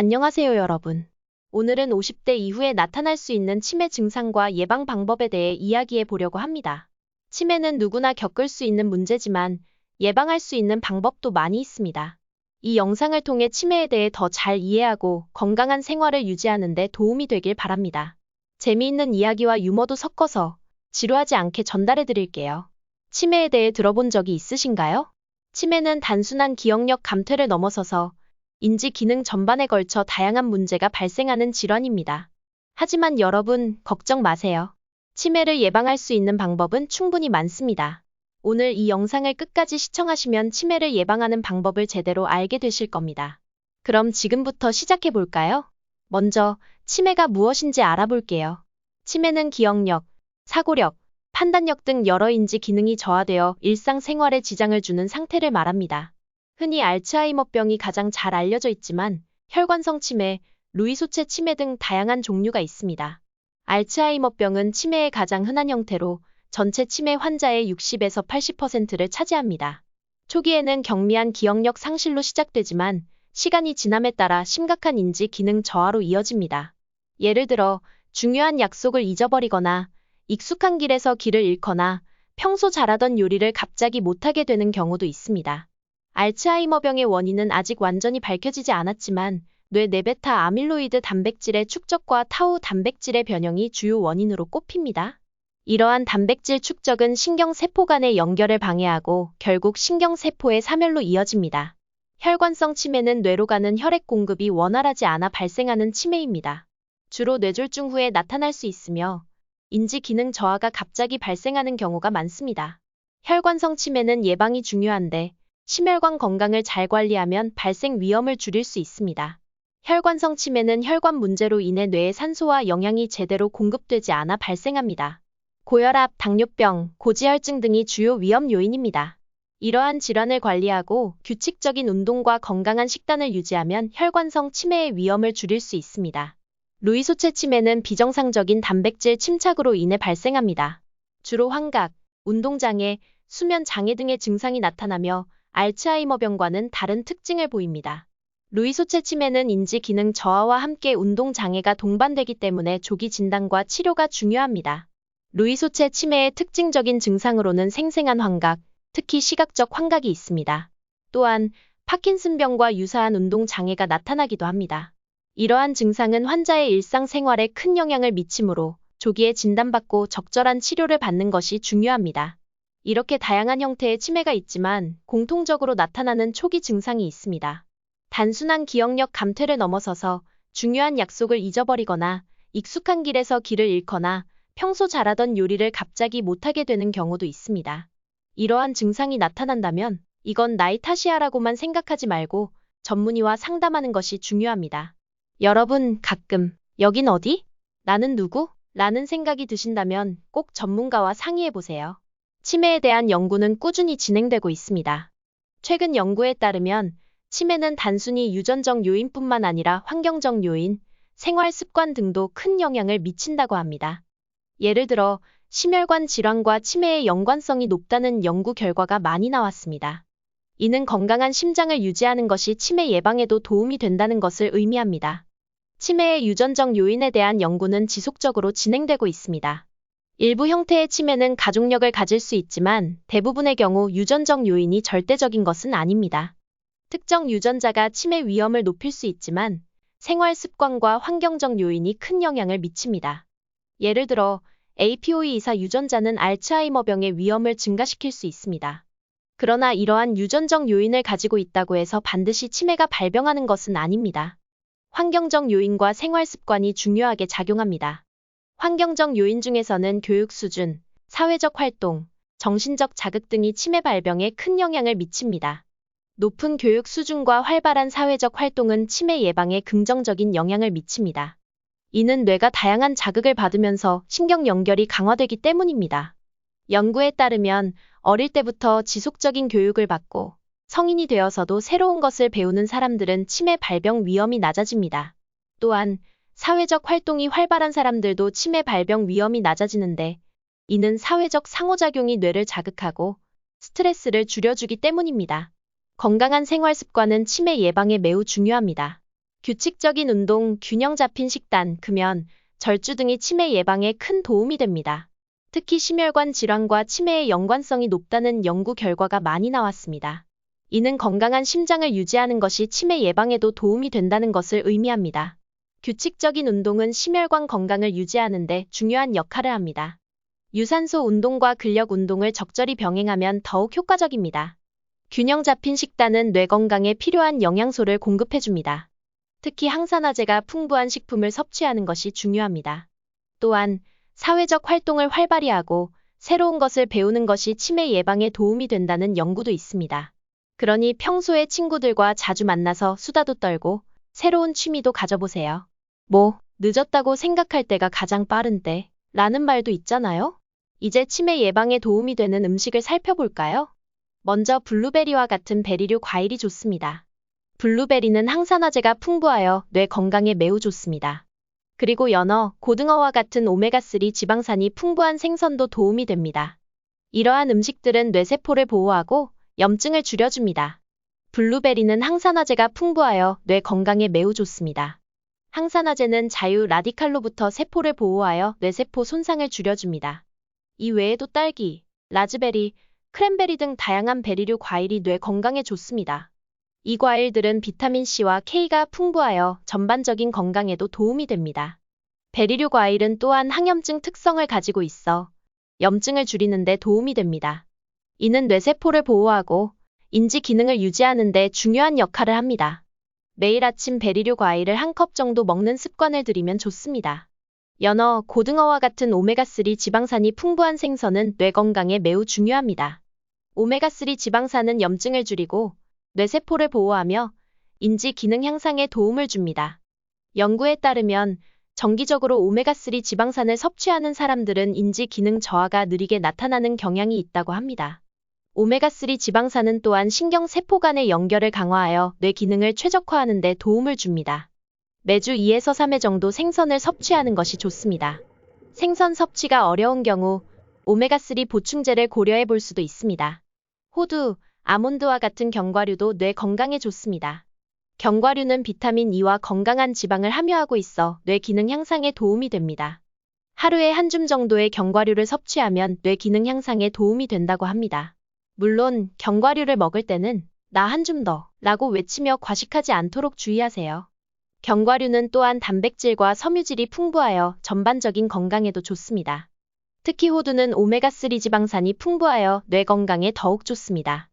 안녕하세요, 여러분. 오늘은 50대 이후에 나타날 수 있는 치매 증상과 예방 방법에 대해 이야기해 보려고 합니다. 치매는 누구나 겪을 수 있는 문제지만 예방할 수 있는 방법도 많이 있습니다. 이 영상을 통해 치매에 대해 더 잘 이해하고 건강한 생활을 유지하는 데 도움이 되길 바랍니다. 재미있는 이야기와 유머도 섞어서 지루하지 않게 전달해 드릴게요. 치매에 대해 들어본 적이 있으신가요? 치매는 단순한 기억력 감퇴를 넘어서서 인지 기능 전반에 걸쳐 다양한 문제가 발생하는 질환입니다. 하지만 여러분, 걱정 마세요. 치매를 예방할 수 있는 방법은 충분히 많습니다. 오늘 이 영상을 끝까지 시청하시면 치매를 예방하는 방법을 제대로 알게 되실 겁니다. 그럼 지금부터 시작해 볼까요? 먼저, 치매가 무엇인지 알아볼게요. 치매는 기억력, 사고력, 판단력 등 여러 인지 기능이 저하되어 일상생활에 지장을 주는 상태를 말합니다. 흔히 알츠하이머병이 가장 잘 알려져 있지만 혈관성 치매, 루이소체 치매 등 다양한 종류가 있습니다. 알츠하이머병은 치매의 가장 흔한 형태로 전체 치매 환자의 60에서 80%를 차지합니다. 초기에는 경미한 기억력 상실로 시작되지만 시간이 지남에 따라 심각한 인지 기능 저하로 이어집니다. 예를 들어 중요한 약속을 잊어버리거나 익숙한 길에서 길을 잃거나 평소 잘하던 요리를 갑자기 못하게 되는 경우도 있습니다. 알츠하이머병의 원인은 아직 완전히 밝혀지지 않았지만 뇌 네베타 아밀로이드 단백질의 축적과 타우 단백질의 변형이 주요 원인으로 꼽힙니다. 이러한 단백질 축적은 신경세포 간의 연결을 방해하고 결국 신경세포의 사멸로 이어집니다. 혈관성 치매는 뇌로 가는 혈액 공급이 원활하지 않아 발생하는 치매입니다. 주로 뇌졸중 후에 나타날 수 있으며 인지 기능 저하가 갑자기 발생하는 경우가 많습니다. 혈관성 치매는 예방이 중요한데 심혈관 건강을 잘 관리하면 발생 위험을 줄일 수 있습니다. 혈관성 치매는 혈관 문제로 인해 뇌에 산소와 영양이 제대로 공급되지 않아 발생합니다. 고혈압, 당뇨병, 고지혈증 등이 주요 위험 요인입니다. 이러한 질환을 관리하고 규칙적인 운동과 건강한 식단을 유지하면 혈관성 치매의 위험을 줄일 수 있습니다. 루이소체 치매는 비정상적인 단백질 침착으로 인해 발생합니다. 주로 환각, 운동장애, 수면 장애 등의 증상이 나타나며 알츠하이머병과는 다른 특징을 보입니다. 루이소체 치매는 인지 기능 저하와 함께 운동 장애가 동반되기 때문에 조기 진단과 치료가 중요합니다. 루이소체 치매의 특징적인 증상으로는 생생한 환각, 특히 시각적 환각이 있습니다. 또한 파킨슨병과 유사한 운동 장애가 나타나기도 합니다. 이러한 증상은 환자의 일상생활에 큰 영향을 미치므로 조기에 진단받고 적절한 치료를 받는 것이 중요합니다. 이렇게 다양한 형태의 치매가 있지만 공통적으로 나타나는 초기 증상이 있습니다. 단순한 기억력 감퇴를 넘어서서 중요한 약속을 잊어버리거나 익숙한 길에서 길을 잃거나 평소 잘하던 요리를 갑자기 못하게 되는 경우도 있습니다. 이러한 증상이 나타난다면 이건 나이 탓이야라고만 생각하지 말고 전문의와 상담하는 것이 중요합니다. 여러분, 가끔 여긴 어디? 나는 누구? 라는 생각이 드신다면 꼭 전문가와 상의해 보세요. 치매에 대한 연구는 꾸준히 진행되고 있습니다. 최근 연구에 따르면 치매는 단순히 유전적 요인뿐만 아니라 환경적 요인, 생활 습관 등도 큰 영향을 미친다고 합니다. 예를 들어 심혈관 질환과 치매의 연관성이 높다는 연구 결과가 많이 나왔습니다. 이는 건강한 심장을 유지하는 것이 치매 예방에도 도움이 된다는 것을 의미합니다. 치매의 유전적 요인에 대한 연구는 지속적으로 진행되고 있습니다. 일부 형태의 치매는 가족력을 가질 수 있지만 대부분의 경우 유전적 요인이 절대적인 것은 아닙니다. 특정 유전자가 치매 위험을 높일 수 있지만 생활 습관과 환경적 요인이 큰 영향을 미칩니다. 예를 들어 APOE24 유전자는 알츠하이머병의 위험을 증가시킬 수 있습니다. 그러나 이러한 유전적 요인을 가지고 있다고 해서 반드시 치매가 발병하는 것은 아닙니다. 환경적 요인과 생활 습관이 중요하게 작용합니다. 환경적 요인 중에서는 교육 수준, 사회적 활동, 정신적 자극 등이 치매 발병에 큰 영향을 미칩니다. 높은 교육 수준과 활발한 사회적 활동은 치매 예방에 긍정적인 영향을 미칩니다. 이는 뇌가 다양한 자극을 받으면서 신경 연결이 강화되기 때문입니다. 연구에 따르면 어릴 때부터 지속적인 교육을 받고 성인이 되어서도 새로운 것을 배우는 사람들은 치매 발병 위험이 낮아집니다. 또한 사회적 활동이 활발한 사람들도 치매 발병 위험이 낮아지는데 이는 사회적 상호작용이 뇌를 자극하고 스트레스를 줄여주기 때문입니다. 건강한 생활 습관은 치매 예방에 매우 중요합니다. 규칙적인 운동, 균형 잡힌 식단, 금연, 절주 등이 치매 예방에 큰 도움이 됩니다. 특히 심혈관 질환과 치매의 연관성이 높다는 연구 결과가 많이 나왔습니다. 이는 건강한 심장을 유지하는 것이 치매 예방에도 도움이 된다는 것을 의미합니다. 규칙적인 운동은 심혈관 건강을 유지하는 데 중요한 역할을 합니다. 유산소 운동과 근력 운동을 적절히 병행하면 더욱 효과적입니다. 균형 잡힌 식단은 뇌 건강에 필요한 영양소를 공급해줍니다. 특히 항산화제가 풍부한 식품을 섭취하는 것이 중요합니다. 또한 사회적 활동을 활발히 하고 새로운 것을 배우는 것이 치매 예방에 도움이 된다는 연구도 있습니다. 그러니 평소에 친구들과 자주 만나서 수다도 떨고 새로운 취미도 가져보세요. 뭐, 늦었다고 생각할 때가 가장 빠른 때, 라는 말도 있잖아요? 이제 치매 예방에 도움이 되는 음식을 살펴볼까요? 먼저 블루베리와 같은 베리류 과일이 좋습니다. 블루베리는 항산화제가 풍부하여 뇌 건강에 매우 좋습니다. 그리고 연어, 고등어와 같은 오메가3 지방산이 풍부한 생선도 도움이 됩니다. 이러한 음식들은 뇌세포를 보호하고 염증을 줄여줍니다. 블루베리는 항산화제가 풍부하여 뇌 건강에 매우 좋습니다. 항산화제는 자유 라디칼로부터 세포를 보호하여 뇌세포 손상을 줄여줍니다. 이 외에도 딸기, 라즈베리, 크랜베리 등 다양한 베리류 과일이 뇌 건강에 좋습니다. 이 과일들은 비타민C와 K가 풍부하여 전반적인 건강에도 도움이 됩니다. 베리류 과일은 또한 항염증 특성을 가지고 있어 염증을 줄이는 데 도움이 됩니다. 이는 뇌세포를 보호하고 인지 기능을 유지하는 데 중요한 역할을 합니다. 매일 아침 베리류 과일을 한 컵 정도 먹는 습관을 들이면 좋습니다. 연어, 고등어와 같은 오메가3 지방산이 풍부한 생선은 뇌 건강에 매우 중요합니다. 오메가3 지방산은 염증을 줄이고 뇌세포를 보호하며 인지 기능 향상에 도움을 줍니다. 연구에 따르면 정기적으로 오메가3 지방산을 섭취하는 사람들은 인지 기능 저하가 느리게 나타나는 경향이 있다고 합니다. 오메가3 지방산은 또한 신경세포 간의 연결을 강화하여 뇌 기능을 최적화하는 데 도움을 줍니다. 매주 2에서 3회 정도 생선을 섭취하는 것이 좋습니다. 생선 섭취가 어려운 경우 오메가3 보충제를 고려해 볼 수도 있습니다. 호두, 아몬드와 같은 견과류도 뇌 건강에 좋습니다. 견과류는 비타민 E와 건강한 지방을 함유하고 있어 뇌 기능 향상에 도움이 됩니다. 하루에 한 줌 정도의 견과류를 섭취하면 뇌 기능 향상에 도움이 된다고 합니다. 물론 견과류를 먹을 때는 나 한 줌 더 라고 외치며 과식하지 않도록 주의하세요. 견과류는 또한 단백질과 섬유질이 풍부하여 전반적인 건강에도 좋습니다. 특히 호두는 오메가3 지방산이 풍부하여 뇌 건강에 더욱 좋습니다.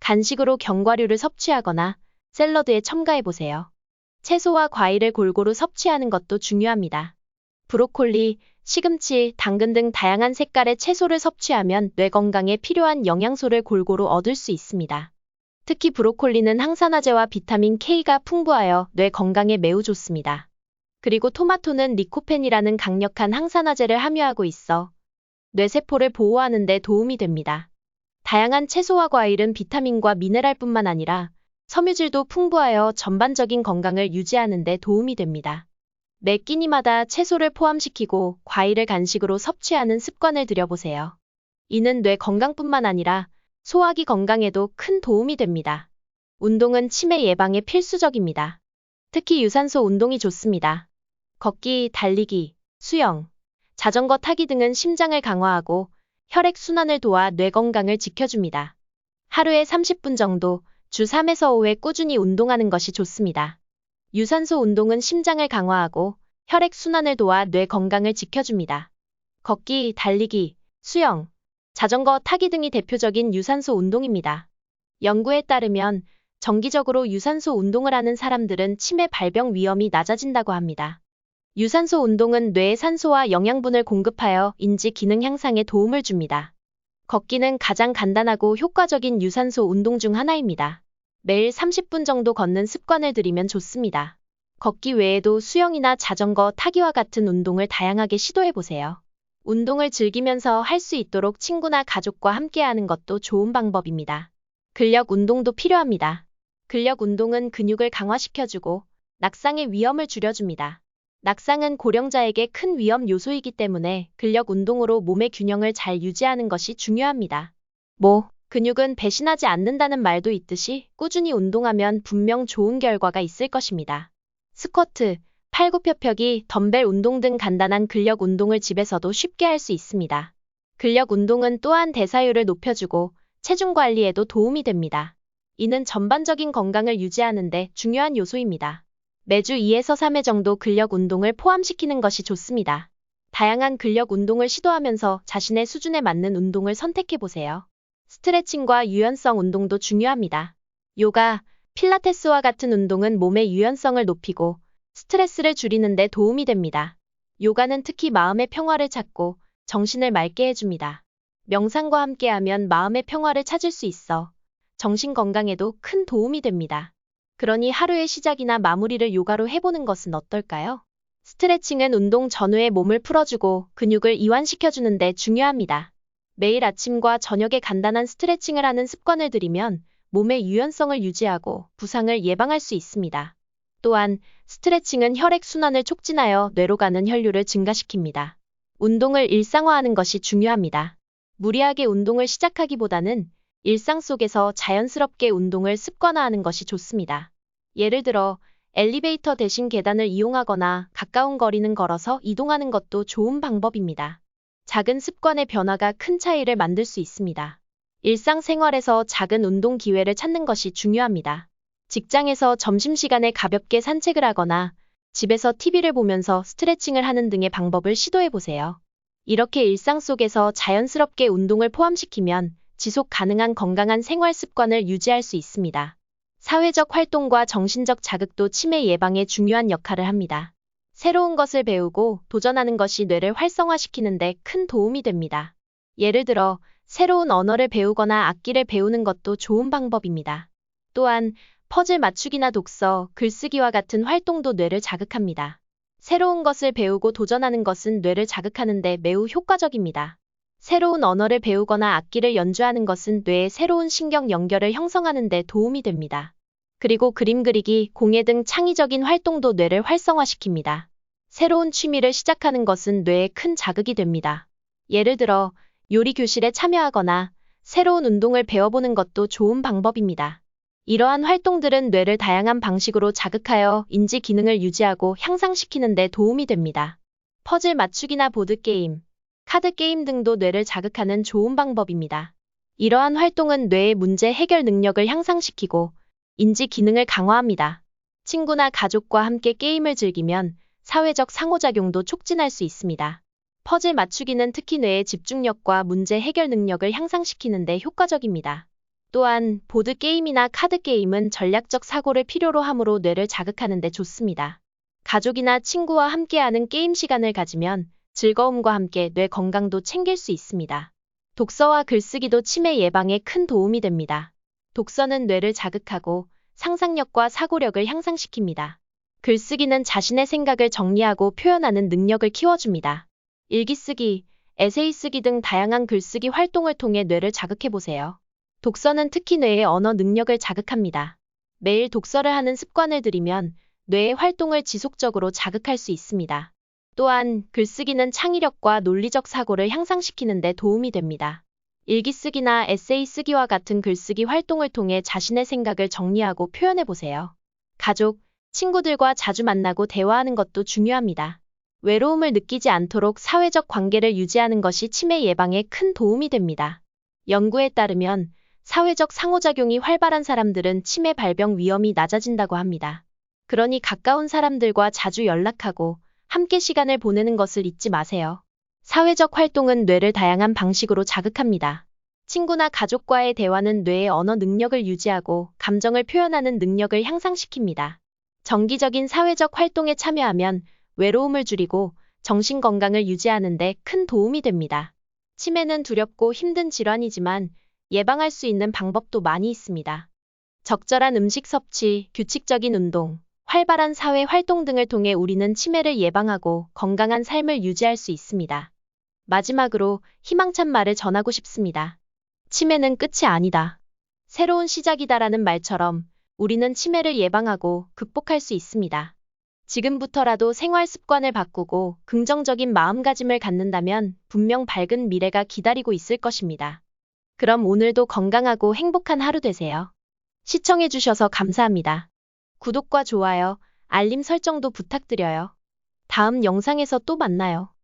간식으로 견과류를 섭취하거나 샐러드에 첨가해보세요. 채소와 과일을 골고루 섭취하는 것도 중요합니다. 브로콜리, 시금치, 당근 등 다양한 색깔의 채소를 섭취하면 뇌 건강에 필요한 영양소를 골고루 얻을 수 있습니다. 특히 브로콜리는 항산화제와 비타민 K가 풍부하여 뇌 건강에 매우 좋습니다. 그리고 토마토는 리코펜이라는 강력한 항산화제를 함유하고 있어 뇌세포를 보호하는 데 도움이 됩니다. 다양한 채소와 과일은 비타민과 미네랄뿐만 아니라 섬유질도 풍부하여 전반적인 건강을 유지하는 데 도움이 됩니다. 매 끼니마다 채소를 포함시키고 과일을 간식으로 섭취하는 습관을 들여보세요. 이는 뇌 건강뿐만 아니라 소화기 건강에도 큰 도움이 됩니다. 운동은 치매 예방에 필수적입니다. 특히 유산소 운동이 좋습니다. 걷기, 달리기, 수영, 자전거 타기 등은 심장을 강화하고 혈액 순환을 도와 뇌 건강을 지켜줍니다. 하루에 30분 정도 주 3에서 5회 꾸준히 운동하는 것이 좋습니다. 유산소 운동은 심장을 강화하고 혈액 순환을 도와 뇌 건강을 지켜줍니다. 걷기, 달리기, 수영, 자전거 타기 등이 대표적인 유산소 운동입니다. 연구에 따르면 정기적으로 유산소 운동을 하는 사람들은 치매 발병 위험이 낮아진다고 합니다. 유산소 운동은 뇌에 산소와 영양분을 공급하여 인지 기능 향상에 도움을 줍니다. 걷기는 가장 간단하고 효과적인 유산소 운동 중 하나입니다. 매일 30분 정도 걷는 습관을 들이면 좋습니다. 걷기 외에도 수영이나 자전거 타기와 같은 운동을 다양하게 시도해 보세요. 운동을 즐기면서 할 수 있도록 친구나 가족과 함께하는 것도 좋은 방법입니다. 근력 운동도 필요합니다. 근력 운동은 근육을 강화시켜주고 낙상의 위험을 줄여줍니다. 낙상은 고령자에게 큰 위험 요소이기 때문에 근력 운동으로 몸의 균형을 잘 유지하는 것이 중요합니다. 뭐, 근육은 배신하지 않는다는 말도 있듯이 꾸준히 운동하면 분명 좋은 결과가 있을 것입니다. 스쿼트, 팔굽혀펴기, 덤벨 운동 등 간단한 근력 운동을 집에서도 쉽게 할 수 있습니다. 근력 운동은 또한 대사율을 높여주고 체중 관리에도 도움이 됩니다. 이는 전반적인 건강을 유지하는데 중요한 요소입니다. 매주 2에서 3회 정도 근력 운동을 포함시키는 것이 좋습니다. 다양한 근력 운동을 시도하면서 자신의 수준에 맞는 운동을 선택해 보세요. 스트레칭과 유연성 운동도 중요합니다. 요가, 필라테스와 같은 운동은 몸의 유연성을 높이고 스트레스를 줄이는 데 도움이 됩니다. 요가는 특히 마음의 평화를 찾고 정신을 맑게 해줍니다. 명상과 함께하면 마음의 평화를 찾을 수 있어 정신 건강에도 큰 도움이 됩니다. 그러니 하루의 시작이나 마무리를 요가로 해보는 것은 어떨까요? 스트레칭은 운동 전후에 몸을 풀어주고 근육을 이완시켜주는데 중요합니다. 매일 아침과 저녁에 간단한 스트레칭을 하는 습관을 들이면 몸의 유연성을 유지하고 부상을 예방할 수 있습니다. 또한 스트레칭은 혈액순환을 촉진하여 뇌로 가는 혈류를 증가시킵니다. 운동을 일상화하는 것이 중요합니다. 무리하게 운동을 시작하기보다는 일상 속에서 자연스럽게 운동을 습관화하는 것이 좋습니다. 예를 들어 엘리베이터 대신 계단을 이용하거나 가까운 거리는 걸어서 이동하는 것도 좋은 방법입니다. 작은 습관의 변화가 큰 차이를 만들 수 있습니다. 일상생활에서 작은 운동 기회를 찾는 것이 중요합니다. 직장에서 점심시간에 가볍게 산책을 하거나 집에서 TV를 보면서 스트레칭을 하는 등의 방법을 시도해 보세요. 이렇게 일상 속에서 자연스럽게 운동을 포함시키면 지속 가능한 건강한 생활 습관을 유지할 수 있습니다. 사회적 활동과 정신적 자극도 치매 예방에 중요한 역할을 합니다. 새로운 것을 배우고 도전하는 것이 뇌를 활성화시키는데 큰 도움이 됩니다. 예를 들어 새로운 언어를 배우거나 악기를 배우는 것도 좋은 방법입니다. 또한 퍼즐 맞추기나 독서, 글쓰기와 같은 활동도 뇌를 자극합니다. 새로운 것을 배우고 도전하는 것은 뇌를 자극하는데 매우 효과적입니다. 새로운 언어를 배우거나 악기를 연주하는 것은 뇌의 새로운 신경 연결을 형성하는 데 도움이 됩니다. 그리고 그림 그리기, 공예 등 창의적인 활동도 뇌를 활성화시킵니다. 새로운 취미를 시작하는 것은 뇌에 큰 자극이 됩니다. 예를 들어 요리 교실에 참여하거나 새로운 운동을 배워보는 것도 좋은 방법입니다. 이러한 활동들은 뇌를 다양한 방식으로 자극하여 인지 기능을 유지하고 향상시키는 데 도움이 됩니다. 퍼즐 맞추기나 보드게임, 카드게임 등도 뇌를 자극하는 좋은 방법입니다. 이러한 활동은 뇌의 문제 해결 능력을 향상시키고 인지 기능을 강화합니다. 친구나 가족과 함께 게임을 즐기면 사회적 상호작용도 촉진할 수 있습니다. 퍼즐 맞추기는 특히 뇌의 집중력과 문제 해결 능력을 향상시키는 데 효과적입니다. 또한 보드게임이나 카드게임은 전략적 사고를 필요로 함으로 뇌를 자극하는 데 좋습니다. 가족이나 친구와 함께하는 게임 시간을 가지면 즐거움과 함께 뇌 건강도 챙길 수 있습니다. 독서와 글쓰기도 치매 예방에 큰 도움이 됩니다. 독서는 뇌를 자극하고 상상력과 사고력을 향상시킵니다. 글쓰기는 자신의 생각을 정리하고 표현하는 능력을 키워줍니다. 일기쓰기, 에세이 쓰기 등 다양한 글쓰기 활동을 통해 뇌를 자극해보세요. 독서는 특히 뇌의 언어 능력을 자극합니다. 매일 독서를 하는 습관을 들이면 뇌의 활동을 지속적으로 자극할 수 있습니다. 또한 글쓰기는 창의력과 논리적 사고를 향상시키는 데 도움이 됩니다. 일기 쓰기나 에세이 쓰기와 같은 글쓰기 활동을 통해 자신의 생각을 정리하고 표현해 보세요. 가족, 친구들과 자주 만나고 대화하는 것도 중요합니다. 외로움을 느끼지 않도록 사회적 관계를 유지하는 것이 치매 예방에 큰 도움이 됩니다. 연구에 따르면 사회적 상호작용이 활발한 사람들은 치매 발병 위험이 낮아진다고 합니다. 그러니 가까운 사람들과 자주 연락하고 함께 시간을 보내는 것을 잊지 마세요. 사회적 활동은 뇌를 다양한 방식으로 자극합니다. 친구나 가족과의 대화는 뇌의 언어 능력을 유지하고 감정을 표현하는 능력을 향상시킵니다. 정기적인 사회적 활동에 참여하면 외로움을 줄이고 정신 건강을 유지하는 데 큰 도움이 됩니다. 치매는 두렵고 힘든 질환이지만 예방할 수 있는 방법도 많이 있습니다. 적절한 음식 섭취, 규칙적인 운동, 활발한 사회 활동 등을 통해 우리는 치매를 예방하고 건강한 삶을 유지할 수 있습니다. 마지막으로 희망찬 말을 전하고 싶습니다. 치매는 끝이 아니다. 새로운 시작이다라는 말처럼 우리는 치매를 예방하고 극복할 수 있습니다. 지금부터라도 생활 습관을 바꾸고 긍정적인 마음가짐을 갖는다면 분명 밝은 미래가 기다리고 있을 것입니다. 그럼 오늘도 건강하고 행복한 하루 되세요. 시청해주셔서 감사합니다. 구독과 좋아요, 알림 설정도 부탁드려요. 다음 영상에서 또 만나요.